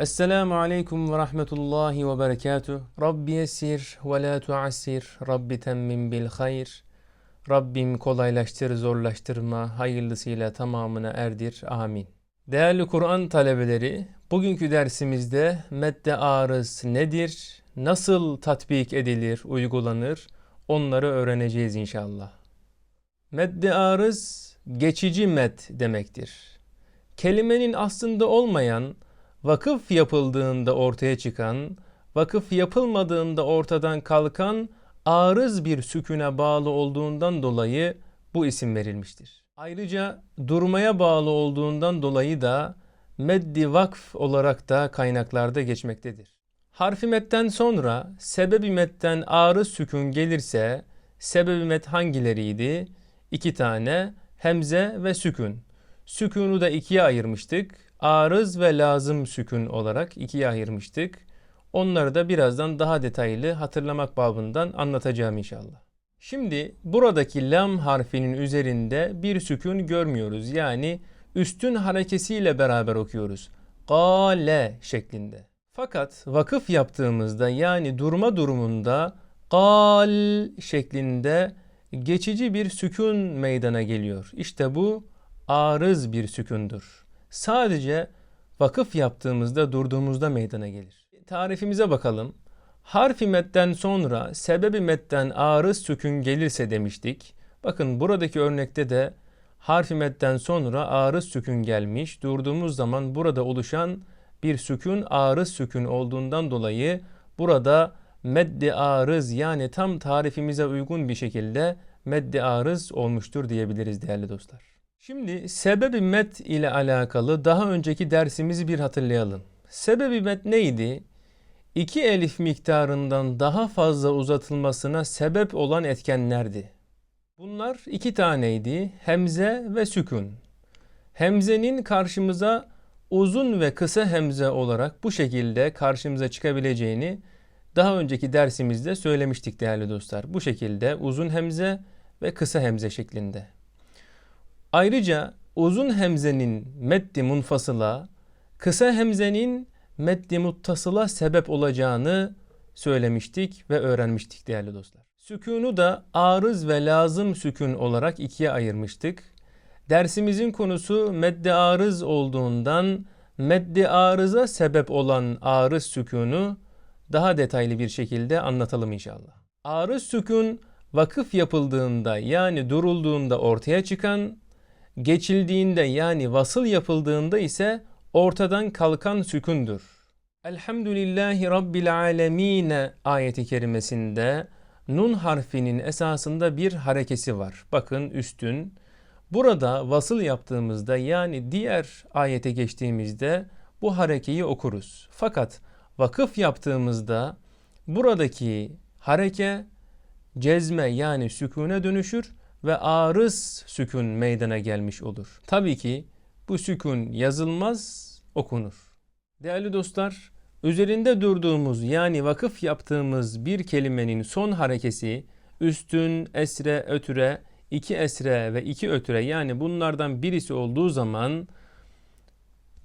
Esselamu aleyküm ve rahmetullahi ve berekatuh. Rabbi yessir ve la tuassir. Rabbi temmim bil hayr. Rabbim kolaylaştır, zorlaştırma, hayırlısıyla tamamına erdir. Amin. Değerli Kur'an talebeleri, bugünkü dersimizde medde arız nedir, nasıl tatbik edilir, uygulanır, onları öğreneceğiz inşallah. Medde arız geçici med demektir. Kelimenin aslında olmayan, vakıf yapıldığında ortaya çıkan, vakıf yapılmadığında ortadan kalkan arız bir süküne bağlı olduğundan dolayı bu isim verilmiştir. Ayrıca durmaya bağlı olduğundan dolayı da meddi vakf olarak da kaynaklarda geçmektedir. Harfi metten sonra sebebi metten arız sükun gelirse sebebi met hangileriydi? İki tane hemze ve sükun. Sükunu da ikiye ayırmıştık. Arız ve lazım sükun olarak ikiye ayırmıştık. Onları da birazdan daha detaylı hatırlamak babından anlatacağım inşallah. Şimdi buradaki lam harfinin üzerinde bir sükun görmüyoruz. Yani üstün harekesiyle beraber okuyoruz. Gale şeklinde. Fakat vakıf yaptığımızda yani durma durumunda gal şeklinde geçici bir sükun meydana geliyor. İşte bu arız bir sükundur. Sadece vakıf yaptığımızda durduğumuzda meydana gelir. Tarifimize bakalım. Harfi metten sonra sebebi metten arız sükun gelirse demiştik. Bakın buradaki örnekte de harfi metten sonra arız sükun gelmiş. Durduğumuz zaman burada oluşan bir sükun arız sükun olduğundan dolayı burada meddi arız yani tam tarifimize uygun bir şekilde meddi arız olmuştur diyebiliriz değerli dostlar. Şimdi sebebi met ile alakalı daha önceki dersimizi bir hatırlayalım. Sebebi met neydi? İki elif miktarından daha fazla uzatılmasına sebep olan etkenlerdi. Bunlar iki taneydi. Hemze ve sükun. Hemzenin karşımıza uzun ve kısa hemze olarak bu şekilde karşımıza çıkabileceğini daha önceki dersimizde söylemiştik değerli dostlar. Bu şekilde uzun hemze ve kısa hemze şeklinde. Ayrıca uzun hemzenin meddi munfasıla, kısa hemzenin meddi muttasıla sebep olacağını söylemiştik ve öğrenmiştik değerli dostlar. Sükunu da arız ve lazım sükun olarak ikiye ayırmıştık. Dersimizin konusu meddi arız olduğundan meddi arıza sebep olan arız sükunu daha detaylı bir şekilde anlatalım inşallah. Arız sükun vakıf yapıldığında yani durulduğunda ortaya çıkan, geçildiğinde yani vasıl yapıldığında ise ortadan kalkan sükundur. Elhamdülillahi Rabbil alemine ayeti kerimesinde nun harfinin esasında bir harekesi var. Bakın üstün. Burada vasıl yaptığımızda yani diğer ayete geçtiğimizde bu harekeyi okuruz. Fakat vakıf yaptığımızda buradaki hareke cezme yani sükune dönüşür ve arız sükun meydana gelmiş olur. Tabii ki bu sükun yazılmaz, okunur. Değerli dostlar, üzerinde durduğumuz yani vakıf yaptığımız bir kelimenin son harekesi üstün, esre, ötüre, iki esre ve iki ötüre yani bunlardan birisi olduğu zaman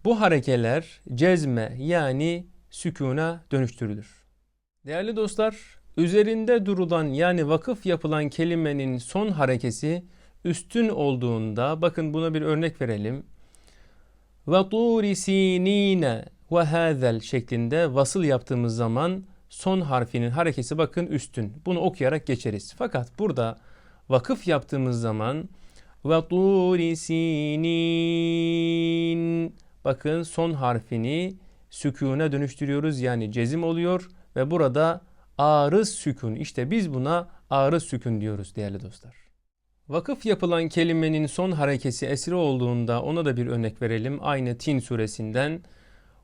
bu harekeler cezme yani sükuna dönüştürülür. Değerli dostlar, üzerinde durulan yani vakıf yapılan kelimenin son harekesi üstün olduğunda bakın buna bir örnek verelim. Ve turi ve hazel şeklinde vasıl yaptığımız zaman son harfinin harekesi bakın üstün. Bunu okuyarak geçeriz. Fakat burada vakıf yaptığımız zaman ve turi bakın son harfini sükûne dönüştürüyoruz yani cezim oluyor ve burada Arız sükun. İşte biz buna arız sükun diyoruz değerli dostlar. Vakıf yapılan kelimenin son harekesi esri olduğunda ona da bir örnek verelim. Aynı Tin suresinden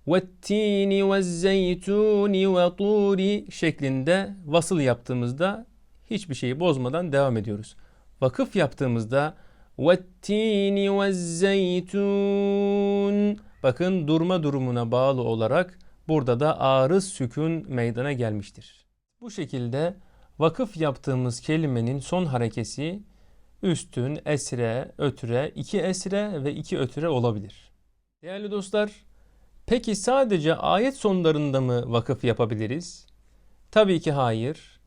vettini ve zeytuni ve turi şeklinde vasıl yaptığımızda hiçbir şeyi bozmadan devam ediyoruz. Vakıf yaptığımızda vettini ve zeytun bakın durma durumuna bağlı olarak burada da arız sükun meydana gelmiştir. Bu şekilde vakıf yaptığımız kelimenin son harekesi üstün, esre, ötüre, iki esre ve iki ötüre olabilir. Değerli dostlar, Peki sadece ayet sonlarında mı vakıf yapabiliriz? Tabii ki hayır.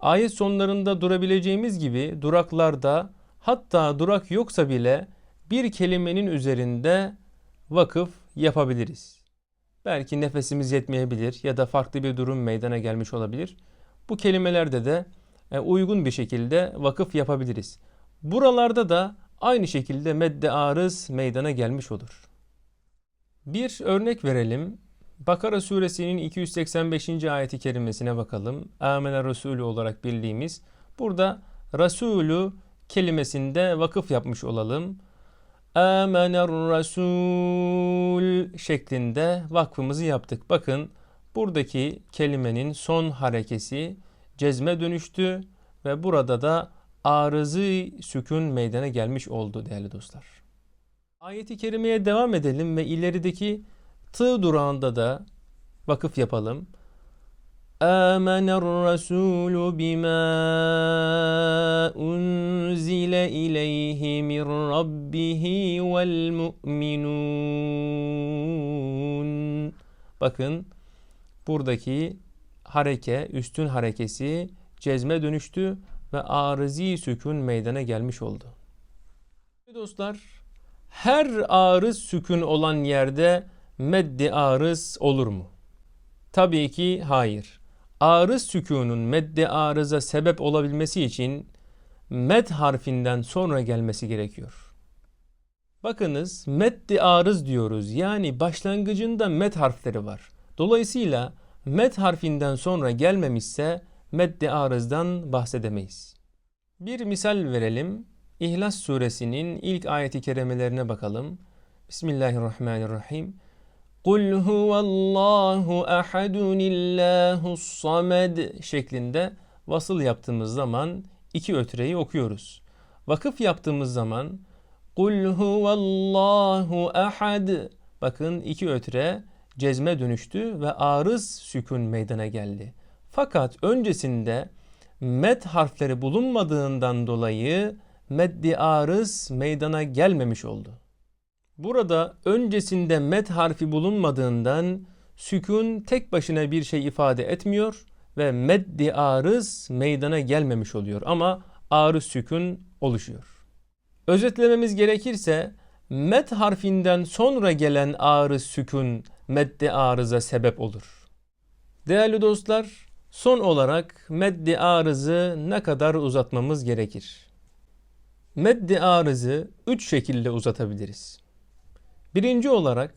Ayet sonlarında durabileceğimiz gibi duraklarda hatta durak yoksa bile bir kelimenin üzerinde vakıf yapabiliriz. Belki nefesimiz yetmeyebilir ya da farklı bir durum meydana gelmiş olabilir. Bu kelimelerde de e, uygun bir şekilde vakıf yapabiliriz. Buralarda da aynı şekilde medde arız meydana gelmiş olur. Bir örnek verelim. Bakara suresinin 285. ayeti kerimesine bakalım. Amene Resulü olarak bildiğimiz. Burada Resulü kelimesinde vakıf yapmış olalım. Amener Resul şeklinde vakfımızı yaptık. Bakın buradaki kelimenin son harekesi cezme dönüştü ve burada da arızı sükun meydana gelmiş oldu değerli dostlar. Ayeti kerimeye devam edelim ve ilerideki tı durağında da vakıf yapalım. آمن الرسول بما أنزل إليه من ربه والمؤمنون Bakın buradaki hareke, üstün harekesi cezme dönüştü ve arızi sükun meydana gelmiş oldu. Dostlar, her arız sükun olan yerde meddi arız olur mu? Tabii ki hayır. Arız sükunun medde arıza sebep olabilmesi için med harfinden sonra gelmesi gerekiyor. Bakınız meddi arız diyoruz. Yani başlangıcında med harfleri var. Dolayısıyla med harfinden sonra gelmemişse meddi arızdan bahsedemeyiz. Bir misal verelim. İhlas suresinin ilk ayeti kerimelerine bakalım. Bismillahirrahmanirrahim. Kul huvallahu ahadun illahus samed şeklinde vasıl yaptığımız zaman iki ötreyi okuyoruz. Vakıf yaptığımız zaman Kul huvallahu ahad bakın iki ötre cezme dönüştü ve arız sükun meydana geldi. Fakat öncesinde med harfleri bulunmadığından dolayı meddi arız meydana gelmemiş oldu. Burada öncesinde met harfi bulunmadığından sükun tek başına bir şey ifade etmiyor ve meddi arız meydana gelmemiş oluyor ama arız sükun oluşuyor. Özetlememiz gerekirse met harfinden sonra gelen arız sükun meddi arıza sebep olur. Değerli dostlar, son olarak meddi arızı ne kadar uzatmamız gerekir? Meddi arızı üç şekilde uzatabiliriz. Birinci olarak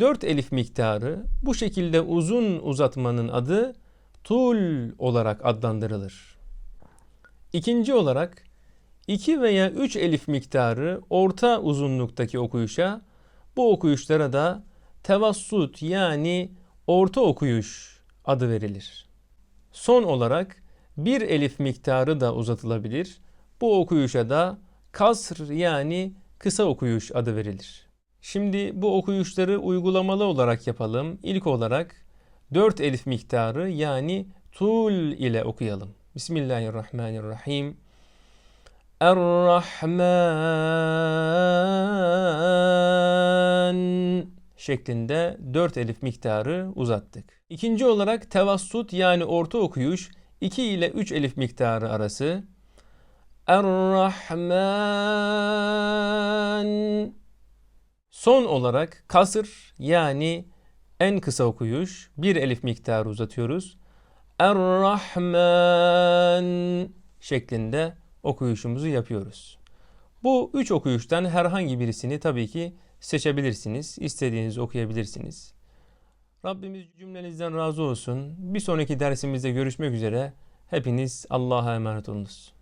4 elif miktarı bu şekilde uzun uzatmanın adı tul olarak adlandırılır. İkinci olarak 2 veya 3 elif miktarı orta uzunluktaki okuyuşa bu okuyuşlara da tevassut yani orta okuyuş adı verilir. Son olarak bir elif miktarı da uzatılabilir. Bu okuyuşa da kasr yani kısa okuyuş adı verilir. Şimdi bu okuyuşları uygulamalı olarak yapalım. İlk olarak 4 elif miktarı yani tul ile okuyalım. Bismillahirrahmanirrahim. Er-Rahman şeklinde 4 elif miktarı uzattık. İkinci olarak tevassut yani orta okuyuş 2 ile 3 elif miktarı arası. Er-Rahman Son olarak kasır yani en kısa okuyuş bir elif miktarı uzatıyoruz. Er-Rahman şeklinde okuyuşumuzu yapıyoruz. Bu üç okuyuştan herhangi birisini tabii ki seçebilirsiniz. İstediğinizi okuyabilirsiniz. Rabbimiz cümlenizden razı olsun. Bir sonraki dersimizde görüşmek üzere. Hepiniz Allah'a emanet olunuz.